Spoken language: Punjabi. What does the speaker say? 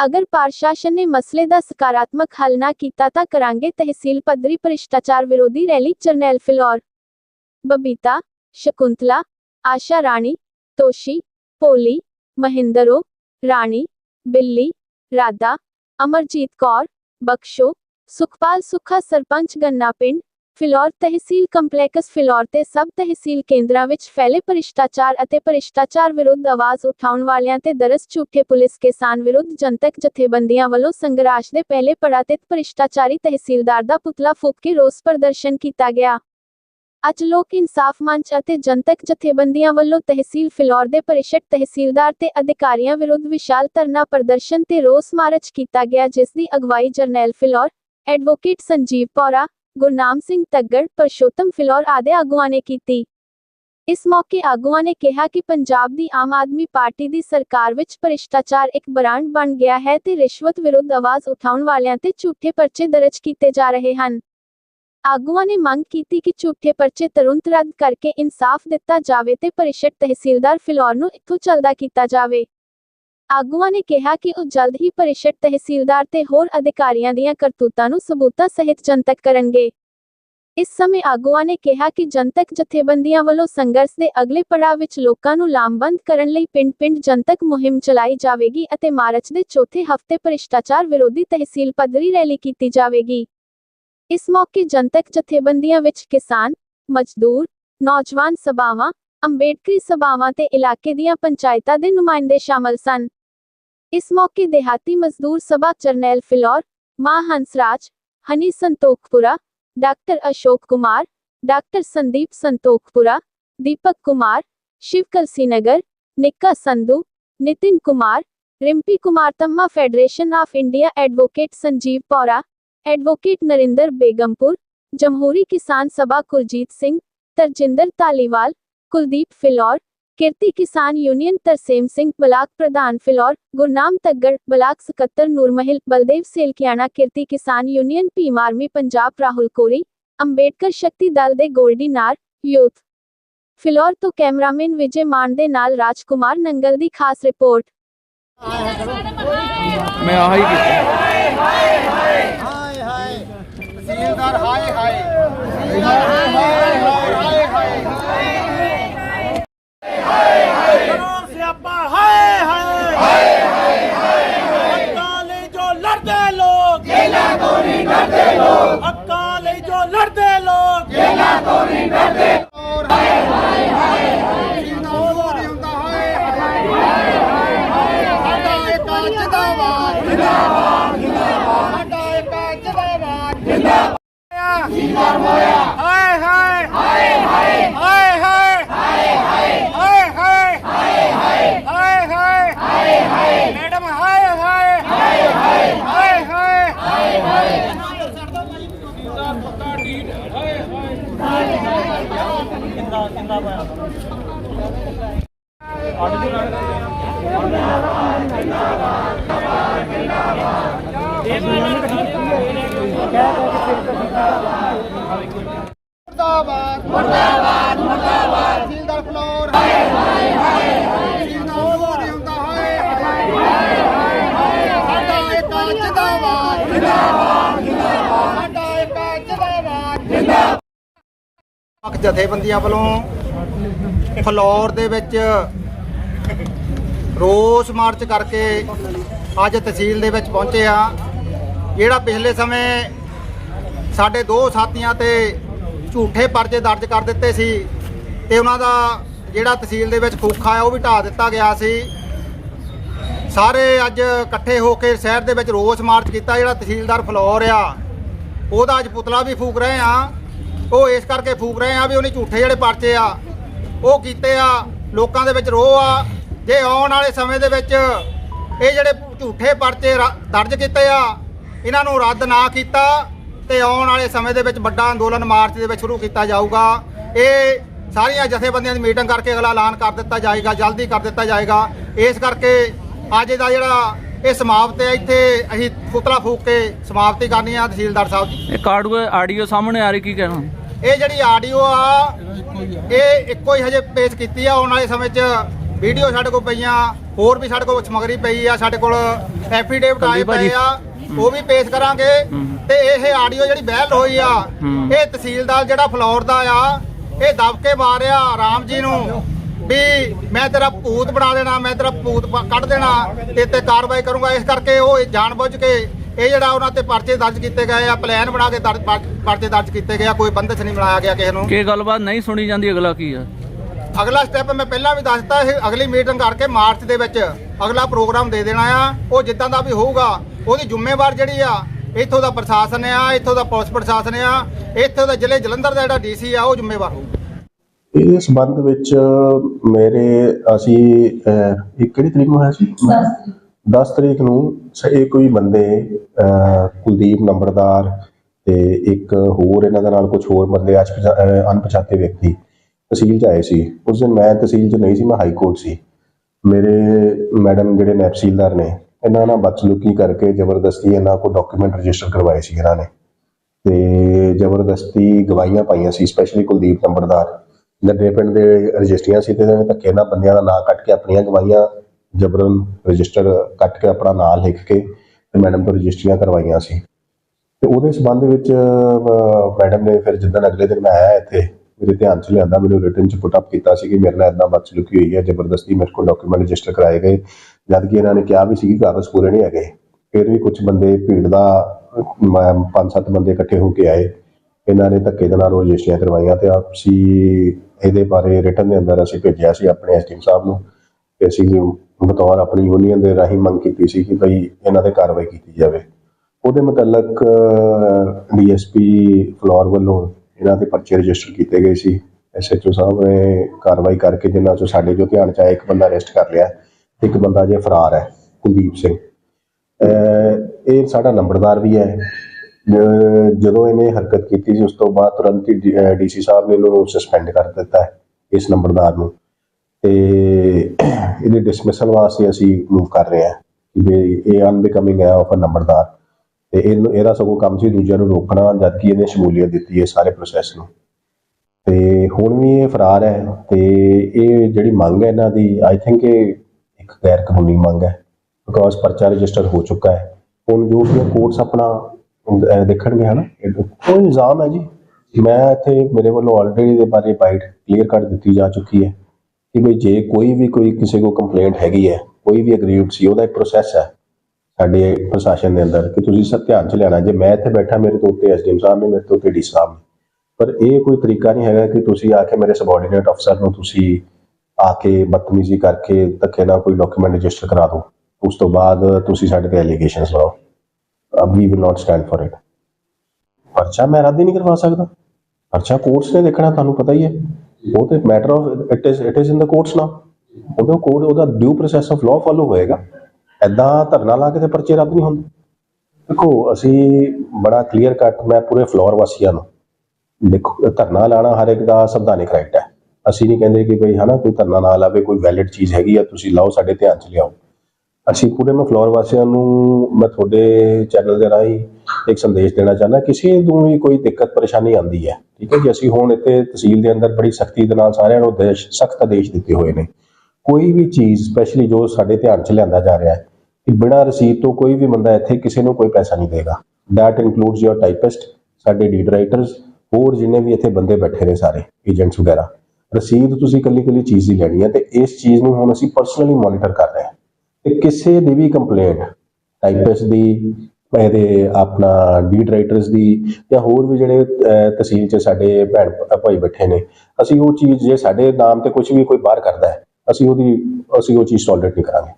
अगर प्रशासन ने मसले का सकारात्मक हल ना किया तो करांगे तहसील पदरी भ्रिष्टाचार विरोधी रैली जरनैल फिलौर बबीता शकुंतला आशा राणी तोशी पोली महेंद्रो राणी बिल्ली राधा अमरजीत कौर बख्शो सुखपाल सुखा सरपंच गन्ना पिंड ਫਿਲੌਰ ਤਹਿਸੀਲ ਕੰਪਲੈਕਸ ਫਿਲੌਰ ਤੇ ਸਬ ਤਹਿਸੀਲ ਕੇਂਦਰਾਂ ਵਿੱਚ ਫੈਲੇ ਭ੍ਰਿਸ਼ਟਾਚਾਰ ਅਤੇ ਭ੍ਰਿਸ਼ਟਾਚਾਰ ਵਿਰੁੱਧ ਆਵਾਜ਼ ਉਠਾਉਣ ਵਾਲਿਆਂ ਤੇ ਦਰਸ ਝੂਠੇ ਪੁਲਿਸ ਕਿਸਾਨ ਵਿਰੁੱਧ ਜਨਤਕ ਜਥੇਬੰਦੀਆਂ ਵੱਲੋਂ ਸੰਘਰਸ਼ ਦੇ ਪਹਿਲੇ ਪੜਾਅ ਤੇ ਭ੍ਰਿਸ਼ਟਾਚਾਰੀ ਤਹਿਸੀਲਦਾਰ ਦਾ ਪੁਤਲਾ ਫੂਕ ਕੇ ਰੋਸ ਪ੍ਰਦਰਸ਼ਨ ਕੀਤਾ ਗਿਆ। ਅੱਜ ਲੋਕ ਇਨਸਾਫ ਮੰਚ ਅਤੇ ਜਨਤਕ ਜਥੇਬੰਦੀਆਂ ਵੱਲੋਂ ਤਹਿਸੀਲ ਫਿਲੌਰ ਦੇ ਪਰਿਸ਼ਦ ਤਹਿਸੀਲਦਾਰ ਤੇ ਅਧਿਕਾਰੀਆਂ ਵਿਰੁੱਧ ਵਿਸ਼ਾਲ ਧਰਨਾ ਪ੍ਰਦਰਸ਼ਨ ਤੇ ਰੋਸ ਮਾਰਚ ਕੀਤਾ ਗਿਆ, ਜਿਸ ਦੀ ਅਗਵਾਈ ਜਰਨੈਲ ਫਿਲੌਰ ਐਡਵੋਕੇਟ ਸੰਜੀਵ ਪੌਰਾ ਗੁਰਨਾਮ ਸਿੰਘ ਤੱਗੜ, ਪਰਸ਼ੋਤਮ ਫਿਲੌਰ ਆਦਿ ਆਗੂਆਂ ਨੇ ਕੀਤੀ। ਇਸ ਮੌਕੇ ਆਗੂਆਂ ਨੇ ਕਿਹਾ ਕਿ ਪੰਜਾਬ ਦੀ ਆਮ ਆਦਮੀ ਪਾਰਟੀ ਦੀ ਸਰਕਾਰ ਵਿੱਚ ਭ੍ਰਿਸ਼ਟਾਚਾਰ ਇੱਕ ਬ੍ਰਾਂਡ ਬਣ ਗਿਆ ਹੈ ਤੇ ਰਿਸ਼ਵਤ ਵਿਰੁੱਧ ਆਵਾਜ਼ ਉਠਾਉਣ ਵਾਲਿਆਂ ਤੇ ਝੂਠੇ ਪਰਚੇ ਦਰਜ ਕੀਤੇ ਜਾ ਰਹੇ ਹਨ। ਆਗੂਆਂ ਨੇ ਮੰਗ ਕੀਤੀ ਕਿ ਝੂਠੇ ਪਰਚੇ ਤੁਰੰਤ ਰੱਦ ਕਰਕੇ ਇਨਸਾਫ ਦਿੱਤਾ ਜਾਵੇ ਤੇ ਪਰਿਸ਼ਦ ਤਹਿਸੀਲਦਾਰ ਫਿਲੌਰ ਨੂੰ ਇੱਥੋਂ ਚੱਲਦਾ ਕੀਤਾ ਜਾਵੇ। ਆਗੂਆਂ ਨੇ ਕਿਹਾ ਕਿ ਉਹ ਜਲਦ ਹੀ ਪਰਿਸ਼ਦ ਤਹਿਸੀਲਦਾਰ ਤੇ ਹੋਰ ਅਧਿਕਾਰੀਆਂ ਦੀਆਂ ਕਰਤੂਤਾਂ ਨੂੰ ਸਬੂਤਾਂ ਸਹਿਤ ਜਨਤਕ ਕਰਨਗੇ। ਇਸ ਸਮੇਂ ਆਗੂਆਂ ਨੇ ਕਿਹਾ ਕਿ ਜਨਤਕ ਜਥੇਬੰਦੀਆਂ ਵੱਲੋਂ ਸੰਘਰਸ਼ ਦੇ ਅਗਲੇ ਪੜਾਅ ਵਿੱਚ ਲੋਕਾਂ ਨੂੰ ਲਾਮਬੰਦ ਕਰਨ ਲਈ ਪਿੰਡ-ਪਿੰਡ ਜਨਤਕ ਮੁਹਿੰਮ ਚਲਾਈ ਜਾਵੇਗੀ ਅਤੇ ਮਾਰਚ ਦੇ ਚੌਥੇ ਹਫ਼ਤੇ ਭ੍ਰਿਸ਼ਟਾਚਾਰ ਵਿਰੋਧੀ ਤਹਿਸੀਲ ਪੱਧਰੀ ਰੈਲੀ ਕੀਤੀ ਜਾਵੇਗੀ। ਇਸ ਮੌਕੇ ਜਨਤਕ ਜਥੇਬੰਦੀਆਂ ਵਿੱਚ ਕਿਸਾਨ, ਮਜ਼ਦੂਰ, ਨੌਜਵਾਨ ਸਭਾਵਾਂ, ਅੰਬੇਡਕਰੀ ਸਭਾਵਾਂ ਤੇ ਇਲਾਕੇ ਦੀਆਂ ਪੰਚਾਇਤਾਂ ਦੇ ਨੁਮਾਇੰਦੇ ਸ਼ਾਮਲ ਸਨ। इस मौके देहाती मजदूर सभा चरनेल फिलौर, माँ Hansraj, Honey Santokhpura, doctor Ashok Kumar, doctor Sandeep Santokhpura, Deepak Kumar Shiv Kalsinagar Nikka Sandhu, Nitin Kumar, Rimpi Kumar Tamma federation of India advocate Sanjeev Paura, advocate Narinder Begampur, Jamhuri Kisan Sabha Kuljeet Singh, Tarjinder Taliwal, Kuldeep Phillaur Kirti Kisan union Tarsem Singh block प्रधान फिलौर गुरनाम तग्गड़ ब्लाक सकत्तर नूरमहल बलदेव सेलखियाणा किरती किसान यूनियन भीम आर्मी पंजाब राहुल कोरी ਅੰਬੇਡਕਰ ਸ਼ਕਤੀ ਦਲ ਦੇ ਗੋਲਡੀ ਨਾਰ ਯੂਥ ਫਿਲੌਰ ਤੋਂ ਕੈਮਰਾਮੈਨ ਵਿਜੇ ਮਾਨ ਦੇ ਨਾਲ ਰਾਜਕੁਮਾਰ ਨੰਗਲ ਦੀ ਖਾਸ ਰਿਪੋਰਟ ਮੈਂ ਆਹੀ ਕੀਤਾ ਹਾਏ ਹਾਏ ਹਾਏ ਹਾਏ ਹਾਏ ਹਾਏ ਹਾਏ ਮੁਰਦਾਬਾਦ ਮੁਰਦਾਬਾਦ ਮੁਰਦਾਬਾਦ ਤਹਿਸੀਲਦਾਰ ਫਲੋਰ ਹਾਏ ਹਾਏ ਹਾਏ ਤਹਿਸੀਲਦਾਰ ਨਹੀਂ ਹੁੰਦਾ ਹਾਏ ਹਾਏ ਹਾਏ ਸਾਡਾ ਇੱਕ ਅੱਜ ਜਿੰਦਾਬਾਦ ਜਿੰਦਾਬਾਦ ਸਾਡਾ ਇੱਕ ਅੱਜ ਜਿੰਦਾਬਾਦ ਜਥੇਬੰਦੀਆਂ ਵੱਲੋਂ ਫਲੋਰ ਦੇ ਵਿੱਚ ਰੋਸ ਮਾਰਚ ਕਰਕੇ ਅੱਜ ਤਹਿਸੀਲ ਦੇ ਵਿੱਚ ਪਹੁੰਚੇ ਆ ਜਿਹੜਾ ਪਿਛਲੇ ਸਮੇਂ ਸਾਡੇ ਦੋ ਸਾਥੀਆਂ ਤੇ ਝੂਠੇ ਪਰਚੇ ਦਰਜ ਕਰ ਦਿੱਤੇ ਸੀ ਤੇ ਉਹਨਾਂ ਦਾ ਜਿਹੜਾ ਤਹਿਸੀਲ ਦੇ ਵਿੱਚ ਖੋਖਾ ਆ ਉਹ ਵੀ ਢਾ ਦਿੱਤਾ ਗਿਆ ਸੀ। ਸਾਰੇ ਅੱਜ ਇਕੱਠੇ ਹੋ ਕੇ ਸ਼ਹਿਰ ਦੇ ਵਿੱਚ ਰੋਸ ਮਾਰਚ ਕੀਤਾ, ਜਿਹੜਾ ਤਹਿਸੀਲਦਾਰ ਫਲੋਰ ਆ, ਉਹਦਾ ਅੱਜ ਪੁਤਲਾ ਵੀ ਫੂਕ ਰਹੇ ਆ। ਉਹ ਇਸ ਕਰਕੇ ਫੂਕ ਰਹੇ ਆ ਵੀ ਉਹਨੇ ਝੂਠੇ ਜਿਹੜੇ ਪਰਚੇ ਆ, ਉਹ ਕੀਤੇ ਆ, ਲੋਕਾਂ ਦੇ ਵਿੱਚ ਰੋਹ ਆ। ਜੇ ਆਉਣ ਵਾਲੇ ਸਮੇਂ ਦੇ ਵਿੱਚ ਇਹ ਜਿਹੜੇ ਝੂਠੇ ਪਰਚੇ ਰ- ਦਰਜ ਕੀਤੇ ਆ ਇਹਨਾਂ ਨੂੰ ਰੱਦ ਨਾ ਕੀਤਾ ਤੇ ਆਉਣ ਵਾਲੇ ਸਮੇਂ ਦੇ ਵਿੱਚ ਵੱਡਾ ਅੰਦੋਲਨ ਮਾਰਚ ਦੇ ਵਿੱਚ ਸ਼ੁਰੂ ਕੀਤਾ ਜਾਊਗਾ। ਇਹ ਸਾਰੀਆਂ ਜਥੇਬੰਦੀਆਂ ਦੀ ਮੀਟਿੰਗ ਕਰਕੇ ਅਗਲਾ ਐਲਾਨ ਕਰ ਦਿੱਤਾ ਜਾਏਗਾ ਜਲਦੀ ਕਰ ਦਿੱਤਾ ਜਾਏਗਾ। ਇਸ ਕਰਕੇ ਅੱਜ ਦਾ ਜਿਹੜਾ ਇਹ ਸਮਾਪਤ ਹੈ ਇੱਥੇ ਅਸੀਂ ਪੁਤਲਾ ਫੂਕ ਕੇ ਸਮਾਪਤੀ ਕਰਨੀ ਆ ਤਹਿਸੀਲਦਾਰ ਸਾਹਿਬ ਜੀ। ਇਹ ਕਾਰਡ ਆਡੀਓ ਸਾਹਮਣੇ ਆ ਰਹੀ ਕੀ ਕਹਿਣਾ? ਇਹ ਜਿਹੜੀ ਆਡੀਓ ਆ ਇਹ ਇੱਕੋ ਹੀ ਹਜੇ ਪੇਸ਼ ਕੀਤੀ ਆ ਆਉਣ ਵਾਲੇ ਸਮੇਂ 'ਚ ਵੀਡੀਓ ਸਾਡੇ ਕੋਲ ਪਈਆਂ ਹੋਰ ਵੀ ਸਾਡੇ ਕੋਲ ਸਮਗਰੀ ਪਈ ਆ ਸਾਡੇ ਕੋਲ ਐਫੀਡੇਵਿਟ ਆਏ। ਪਏ ਆ ਉਹ ਵੀ ਪੇਸ਼ ਕਰਾਂਗੇ। ਤੇ ਇਹ ਆਡੀਓ ਜਿਹੜੀ ਬਹਿਲ ਹੋਈ ਆ। ਇਹ ਤਹਿਸੀਲਦਾਰ ਜਿਹੜਾ ਫਲੋਰ ਦਾ ਆ ਇਹ ਦਬਕੇ ਮਾਰਿਆ ਰਾਮ ਜੀ ਨੂੰ ਵੀ ਮੈਂ ਤੇਰਾ ਭੂਤ ਬਣਾ ਦੇਣਾ ਮੈਂ ਤੇਰਾ ਭੂਤ ਕੱਢ ਦੇਣਾ ਤੇ ਤੇ ਕਾਰਵਾਈ ਕਰੂੰਗਾ ਇਸ ਕਰਕੇ ਉਹ ਜਾਣਬੁੱਝ ਕੇ ਇਹ ਜਿਹੜਾ ਉਹਨਾਂ ਤੇ ਪਰਚੇ ਦਰਜ ਕੀਤੇ ਗਏ ਆ ਪਲਾਨ ਬਣਾ ਕੇ ਪਰਚੇ ਦਰਜ ਕੀਤੇ ਗਏ ਆ ਕੋਈ ਬੰਦਸ਼ ਨਹੀਂ ਬਣਾਇਆ ਗਿਆ ਕਿਸੇ ਨੂੰ ਕੀ ਗੱਲਬਾਤ ਨਹੀਂ ਸੁਣੀ ਜਾਂਦੀ ਅਗਲਾ ਕੀ ਆ ਅਗਲਾ ਸਟੈਪ ਮੈਂ ਪਹਿਲਾਂ ਵੀ ਦੱਸਤਾ ਇਹ ਅਗਲੀ ਮੀਟਿੰਗ ਕਰਕੇ ਮਾਰਚ ਦੇ ਵਿੱਚ ਅਗਲਾ ਪ੍ਰੋਗਰਾਮ ਦੇ ਦੇਣਾ ਆ। ਉਹ ਜਿੱਦਾਂ ਦਾ ਵੀ ਹੋਊਗਾ ਉਹਦੀ ਜ਼ਿੰਮੇਵਾਰ ਜਿਹੜੀ ਆ ਇੱਥੋਂ ਦਾ ਪ੍ਰਸ਼ਾਸਨ ਆ ਇੱਥੋਂ ਦਾ ਪੁਲਿਸ ਪ੍ਰਸ਼ਾਸਨ ਆ ਇੱਥੋਂ ਦਾ ਜ਼ਿਲ੍ਹੇ ਜਲੰਧਰ ਦਾ ਜਿਹੜਾ ਡੀਸੀ ਆ ਉਹ ਜ਼ਿੰਮੇਵਾਰ ਹੋਊਗਾ। ਇਸ ਸੰਬੰਧ ਵਿੱਚ ਮੇਰੇ ਅਸੀਂ ਇਹ ਕਿਹੜੀ ਤਰੀਕ ਨੂੰ ਹੋਇਆ ਸੀ? 10 ਤਰੀਕ। ਨੂੰ ਇਹ ਕੋਈ ਬੰਦੇ ਕੁਲਦੀਪ ਨੰਬਰਦਾਰ ਤੇ ਇੱਕ ਹੋਰ ਇਹਨਾਂ ਦੇ ਨਾਲ ਕੁਝ ਹੋਰ ਬੰਦੇ ਅਣਪਛਾਤੇ ਵਿਅਕਤੀ ਤਹਿਸੀਲ 'ਚ ਆਏ ਸੀ। ਉਸ ਦਿਨ ਮੈਂ ਤਹਿਸੀਲ 'ਚ ਨਹੀਂ ਸੀ, ਮੈਂ ਹਾਈ ਕੋਰਟ ਸੀ। ਮੇਰੇ ਮੈਡਮ ਜਿਹੜੇ ਨੈਬ ਤਹਿਸੀਲਦਾਰ ਨੇ, ਇਹਨਾਂ ਨਾਲ ਬਦਸਲੂਕੀ ਕਰਕੇ ਜ਼ਬਰਦਸਤੀ ਇਹਨਾਂ ਕੋਲ ਡਾਕੂਮੈਂਟ ਰਜਿਸਟਰ ਕਰਵਾਏ ਸੀ ਇਹਨਾਂ ਨੇ। ਤੇ ਜ਼ਬਰਦਸਤੀ ਗਵਾਹੀਆਂ ਪਾਈਆਂ ਸੀ ਸਪੈਸ਼ਲੀ ਕੁਲਦੀਪ ਨੰਬਰਦਾਰ। ਲੱਡੇ ਪਿੰਡ ਦੇ ਰਜਿਸਟਰੀਆਂ ਸੀ ਤੇ ਇਹਨਾਂ ਨੇ ਧੱਕੇ ਨਾਲ ਬੰਦਿਆਂ ਦਾ ਨਾਂ ਕੱਟ ਕੇ ਆਪਣੀਆਂ ਗਵਾਹੀਆਂ ਜਬਰਨ ਰਜਿਸਟਰ ਕੱਟ ਕੇ ਆਪਣਾ ਨਾਂ ਲਿਖ ਕੇ ਤੇ ਮੈਡਮ ਤੋਂ ਰਜਿਸਟਰੀਆਂ ਕਰਵਾਈਆਂ ਸੀ। ਤੇ ਉਹਦੇ ਸਬੰਧ ਵਿੱਚ ਮੈਡਮ ਨੇ ਫਿਰ ਜਿੱਦਣ ਅਗਲੇ ਦਿਨ ਮੈਂ ਆਇਆ ਇੱਥੇ ਮੇਰੇ ਧਿਆਨ ਚ ਲਿਆਂਦਾ ਮੈਨੂੰ ਰਿਟਨ ਚ ਪੁੱਟ ਅਪ ਕੀਤਾ ਸੀ ਕਿ ਮੇਰੇ ਨਾਲ ਇਦਾਂ ਬਦਸਲੂਕੀ ਹੋਈ ਹੈ ਜ਼ਬਰਦਸਤੀ ਮੇਰੇ ਕੋਲ ਡਾਕੂਮੈਂਟ ਰਜਿਸਟਰ ਕਰਾਏ ਗਏ। ਜਦ ਕਿ ਇਹਨਾਂ ਨੇ ਕਿਹਾ ਵੀ ਸੀ ਕਿ ਕਾਗਜ਼ ਪੂਰੇ ਨਹੀਂ ਹੈਗੇ। ਫਿਰ ਵੀ ਕੁਝ ਬੰਦੇ ਭੀੜ ਦਾ ਅਹ, ਪੰਜ ਸੱਤ ਬੰਦੇ ਇਕੱਠੇ ਹੋ ਕੇ ਆਏ। ਇਹਨਾਂ ਨੇ ਧੱਕੇ ਦੇ ਨਾਲ ਉਹ ਰਜਿਸਟਰੀਆਂ ਕਰਵਾਈਆਂ ਤੇ ਆਪਸੀ ਇਹਦੇ ਬਾਰੇ ਰਿਟਨ ਦੇ ਅੰਦਰ ਅਸੀਂ ਭੇਜਿਆ ਸੀ ਆਪਣੇ ਐਸਟੀਮ ਸਾਹਿਬ ਨੂੰ। ਤੇ ਅਸੀਂ ਬਤੌਰ ਆਪਣੀ ਯੂਨੀਅਨ ਦੇ ਰਾਹੀਂ ਮੰਗ ਕੀਤੀ ਸੀ ਕਿ ਭਈ ਇਹਨਾਂ ਤੇ ਕਾਰਵਾਈ ਕੀਤੀ ਜਾਵੇ। ਉਹਦੇ ਮੁਤਲਕ ਡੀਐਸਪੀ ਫਲੋਰ ਵੱਲੋਂ ਇਹਨਾਂ ਦੇ ਪਰਚੇ ਰਜਿਸਟਰ ਕੀਤੇ ਗਏ ਸੀ। ਐਸਐਚਓ ਸਾਹਿਬ ਨੇ ਕਾਰਵਾਈ ਕਰਕੇ ਜਿਨ੍ਹਾਂ ਚੋਂ ਸਾਡੇ ਜੋ ਧਿਆਨ ਚ ਆਇਆ, ਇੱਕ ਬੰਦਾ ਅਰੈਸਟ ਕਰ ਲਿਆ ਤੇ ਇੱਕ ਬੰਦਾ ਜੇ ਫਰਾਰ ਹੈ, ਕੁਲਦੀਪ ਸਿੰਘ। ਇਹ ਸਾਡਾ ਨੰਬਰਦਾਰ ਵੀ ਹੈ। ਜਦੋਂ ਇਹਨੇ ਹਰਕਤ ਕੀਤੀ ਸੀ, ਉਸ ਤੋਂ ਬਾਅਦ ਤੁਰੰਤ ਹੀ ਡੀਸੀ ਸਾਹਿਬ ਨੇ ਇਹਨੂੰ ਸਸਪੈਂਡ ਕਰ ਦਿੱਤਾ ਹੈ, ਇਸ ਨੰਬਰਦਾਰ ਨੂੰ। ਤੇ ਇਹਦੇ ਡਿਸਮਿਸਲ ਵਾਸਤੇ ਅਸੀਂ ਮੂਵ ਕਰ ਰਹੇ ਹਾਂ ਕਿ ਵੀ ਇਹ ਅਨਬਿਕਮਿੰਗ ਹੈ ਆਫ ਅ ਨੰਬਰਦਾਰ। ਤੇ ਇਹਨੂੰ, ਇਹਦਾ ਸਗੋਂ ਕੰਮ ਸੀ ਦੂਜਿਆਂ ਨੂੰ ਰੋਕਣਾ ਜਦ ਕਿ ਇਹਨੇ ਸ਼ਮੂਲੀਅਤ ਦਿੱਤੀ ਹੈ ਸਾਰੇ ਪ੍ਰੋਸੈਸ ਨੂੰ। ਤੇ ਹੁਣ ਵੀ ਇਹ ਫਰਾਰ ਹੈ ਤੇ ਇਹ ਜਿਹੜੀ ਮੰਗ ਹੈ ਇਹਨਾਂ ਦੀ ਆਈ ਥਿੰਕ ਇਹ ਇੱਕ ਗੈਰ ਕਾਨੂੰਨੀ ਮੰਗ ਹੈ ਬਿਕੋਜ਼ ਪਰਚਾ ਰਜਿਸਟਰ ਹੋ ਚੁੱਕਾ ਹੈ। ਹੁਣ ਜੋ ਵੀ ਕੋਰਟਸ ਆਪਣਾ ਦੇਖਣਗੇ, ਹਨਾ? ਇਹ ਕੋਈ ਇਲਜ਼ਾਮ ਹੈ ਜੀ। ਮੈਂ ਇੱਥੇ ਮੇਰੇ ਵੱਲੋਂ ਆਲਰੇਡੀ ਦੇ ਬਾਰੇ ਬਾਈਟ ਕਲੀਅਰ ਕੱਟ ਦਿੱਤੀ ਜਾ ਚੁੱਕੀ ਹੈ ਕਿ ਵੀ ਜੇ ਕੋਈ ਵੀ ਕੋਈ ਕਿਸੇ ਕੋ ਕੰਪਲੇਂਟ ਹੈਗੀ ਹੈ, ਕੋਈ ਵੀ ਅਗਰੀਵਡ ਸੀ, ਉਹਦਾ ਇੱਕ ਪ੍ਰੋਸੈਸ ਹੈ। ਸਾਡੇ ਪ੍ਰਸ਼ਾਸਨ ਦੇ ਅੰਦਰ ਕਿ ਤੁਸੀਂ ਸਭ ਧਿਆਨ ਚ ਲੈਣਾ ਜੇ ਮੈਂ ਇੱਥੇ ਬੈਠਾ, ਮੇਰੇ ਤੋਂ ਉੱਤੇ ਐਸਡੀਐਮ ਸਾਹਿਬ ਨੇ, ਮੇਰੇ ਤੋਂ ਉੱਤੇ ਡੀ ਸਾਹਿਬ ਨੇ। ਪਰ ਇਹ ਕੋਈ ਤਰੀਕਾ ਨਹੀਂ ਹੈਗਾ ਕਿ ਤੁਸੀਂ ਆ ਕੇ ਮੇਰੇ ਸਬਆਰਡੀਨੇਟ ਅਫਸਰ ਨੂੰ ਤੁਸੀਂ ਆ ਕੇ ਬਦਤਮੀਜ਼ੀ ਕਰਕੇ ਧੱਕੇ ਨਾਲ ਕੋਈ ਡਾਕੂਮੈਂਟ ਰਜਿਸਟਰ ਕਰਾ ਦਿਓ। ਉਸ ਤੋਂ ਬਾਅਦ ਤੁਸੀਂ ਸਾਡੇ ਤੇ ਐਲੀਗੇਸ਼ਨਸ ਲਾਓ। We will not stand for it ਪਰਚਾ ਮੈਂ ਰੱਦ ਨਹੀਂ ਕਰਵਾ ਸਕਦਾ। ਪਰਚਾ ਕੋਰਟਸ ਨੇ ਦੇਖਣਾ, ਤੁਹਾਨੂੰ ਪਤਾ ਹੀ ਹੈ। ਉਹ ਤੇ matter of it is it is in the courts ਨਾ ਉਹਦਾ ਕੋਰਟ ਉਹਦਾ due process of law follow ਹੋਏਗਾ। ਐਦਾਂ ਧਰਨਾ ਲਾ ਕੇ ਤੇ ਪਰਚੇ ਰੱਦ ਨਹੀਂ ਹੁੰਦੇ। ਦੇਖੋ, ਅਸੀਂ ਬੜਾ ਕਲੀਅਰ ਕੱਟ ਮੈਂ ਪੂਰੇ ਫਲੋਰ ਵਾਸੀਆਂ ਨੂੰ ਦੇਖੋ, ਧਰਨਾ ਲਾਣਾ ਹਰ ਇੱਕ ਦਾ ਸੰਵਿਧਾਨਿਕ ਰਾਈਟ ਹੈ। ਅਸੀਂ ਨਹੀਂ ਕਹਿੰਦੇ ਕਿ ਭਈ ਹਨਾ ਕੋਈ ਧਰਨਾ ਨਾ ਲਾਵੇ, ਕੋਈ ਵੈਲਿਡ ਚੀਜ਼ ਹੈਗੀ ਆ, ਤੁਸੀਂ ਲਾਓ, ਸਾਡੇ ਧਿਆਨ ਚ ਲਿਆਓ। ਅਸੀਂ ਪੂਰੇ ਮੈਂ ਫਲੋਰ ਵਾਸੀਆਂ ਨੂੰ ਮੈਂ ਤੁਹਾਡੇ ਚੈਨਲ ਦੇ ਰਾਹੀਂ ਇੱਕ ਸੰਦੇਸ਼ ਦੇਣਾ ਚਾਹੁੰਦਾ, ਕਿਸੇ ਨੂੰ ਵੀ ਕੋਈ ਦਿੱਕਤ, ਪਰੇਸ਼ਾਨੀ ਆਂਦੀ ਹੈ, ਠੀਕ ਹੈ ਜੀ? ਅਸੀਂ ਹੁਣ ਇੱਥੇ ਤਹਿਸੀਲ ਦੇ ਅੰਦਰ ਬੜੀ ਸਖਤੀ ਦੇ ਨਾਲ ਸਾਰਿਆਂ ਨੂੰ ਦੇਸ਼, ਸਖਤ ਆਦੇਸ਼ ਦਿੱਤੇ ਹੋਏ ਨੇ। ਕੋਈ ਵੀ ਚੀਜ਼ ਸਪੈਸ਼ਲੀ ਜੋ ਸਾਡੇ ਧਿਆਨ ਚ ਲਿਆਂਦਾ ਜਾ ਰਿਹਾ ਹੈ ਕਿ ਬਿਨਾਂ ਰਸੀਦ ਤੋਂ ਕੋਈ ਵੀ ਬੰਦਾ ਇੱਥੇ ਕਿਸੇ ਨੂੰ ਕੋਈ ਪੈਸਾ ਨਹੀਂ ਦੇਗਾ। ਦੈਟ includes ਯੋਰ ਟਾਈਪਿਸਟ ਸਾਡੇ ਲੀਡ ਰਾਈਟਰਸ ਹੋਰ ਜਿੰਨੇ ਵੀ ਇੱਥੇ ਬੰਦੇ ਬੈਠੇ ਨੇ ਸਾਰੇ ਏਜੰਟਸ ਵਗੈਰਾ। ਰਸੀਦ ਤੁਸੀਂ ਕੱਲੀ ਕੱਲੀ ਚੀਜ਼ ਹੀ ਲੈਣੀ ਹੈ ਤੇ ਇਸ ਚੀਜ਼ ਨੂੰ ਹੁਣ ਅਸੀਂ ਪਰਸਨਲੀ ਮੋਨੀਟਰ ਕਰ ਰਹੇ ਹਾਂ। ਤੇ ਕਿਸੇ ਦੀ ਵੀ ਕੰਪਲੇਂਟ ਟਾਈਪਿਸਟ ਦੀ, ਇਹਦੇ ਆਪਣਾ ਲੀਡ ਰਾਈਟਰਸ ਦੀ ਜਾਂ ਹੋਰ ਵੀ ਜਿਹੜੇ ਤਹਿਸੀਲ 'ਚ ਸਾਡੇ ਭੈਣ ਭਾਈ ਬੈਠੇ ਨੇ, ਅਸੀਂ ਉਹ ਚੀਜ਼ ਜੇ ਸਾਡੇ ਨਾਮ ਤੇ ਕੁਝ ਵੀ ਕੋਈ ਬਾਹਰ ਕਰਦਾ ਹੈ, ਅਸੀਂ ਉਹਦੀ, ਅਸੀਂ ਉਹ ਚੀਜ਼ ਟੋਲਰੇਟ ਨਹੀਂ ਕਰਾਂਗੇ।